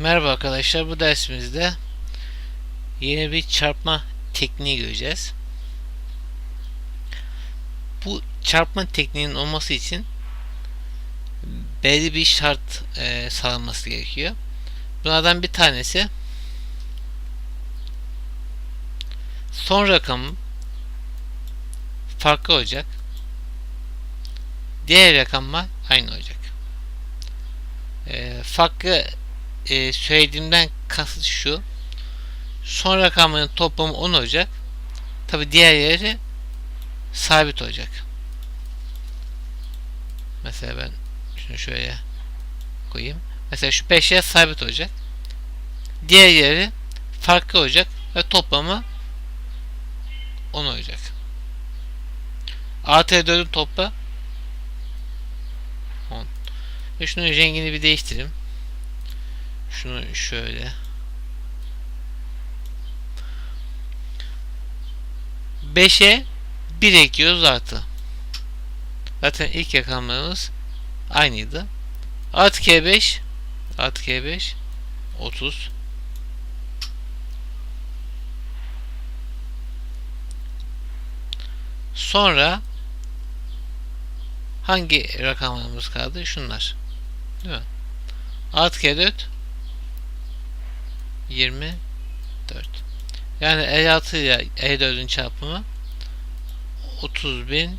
Merhaba arkadaşlar bu dersimizde yeni bir çarpma tekniği göreceğiz. Bu çarpma tekniğinin olması için belli bir şart e, sağlanması gerekiyor. Bunlardan bir tanesi son rakam farklı olacak. Diğer rakamlar aynı olacak. E, farklı e, söylediğimden kasıt şu. Son rakamların toplamı 10 olacak. Tabi diğerleri sabit olacak. Mesela ben şunu şöyle koyayım. Mesela şu 5'e sabit olacak. Diğerleri farklı olacak ve toplamı 10 olacak. Artı 4'ün topla 10. Ve şunun rengini bir değiştireyim. Şunu şöyle. 5'e 1 ekliyoruz artı. Zaten ilk rakamlarımız aynıydı. Artı K5 artı K5 30 Sonra hangi rakamlarımız kaldı? Şunlar. Değil mi? Artı K4 24 yani 56 ile 54'ün çarpımı 30.000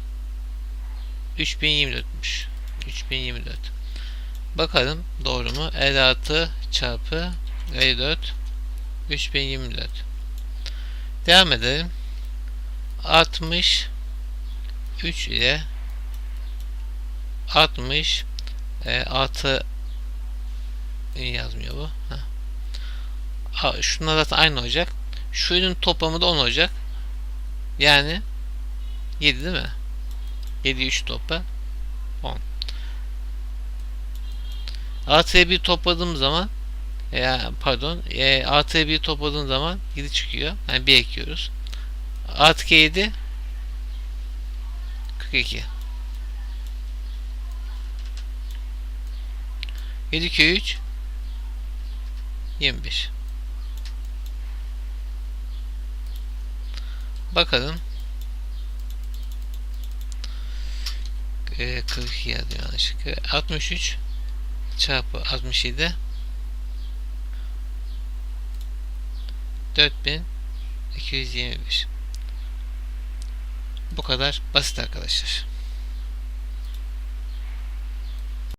3024'müş 3024 bakalım doğru mu? 56 çarpı 54 3024 devam edelim. 63 ile 60 e, artı yazmıyor bu. Heh. Şunlar zaten aynı olacak. Şunun toplamı da 10 olacak. Yani 7 değil mi? 7 3 topla 10. Artıya 1 topladığım zaman ya pardon e, artıya 1 topladığım zaman 7 çıkıyor. Yani 1 ekliyoruz. Artı 7 42 7 2 3 21 Bakalım. Ee, 42 yazıyor yanlışlıkla. 63 çarpı 67 4221 Bu kadar basit arkadaşlar.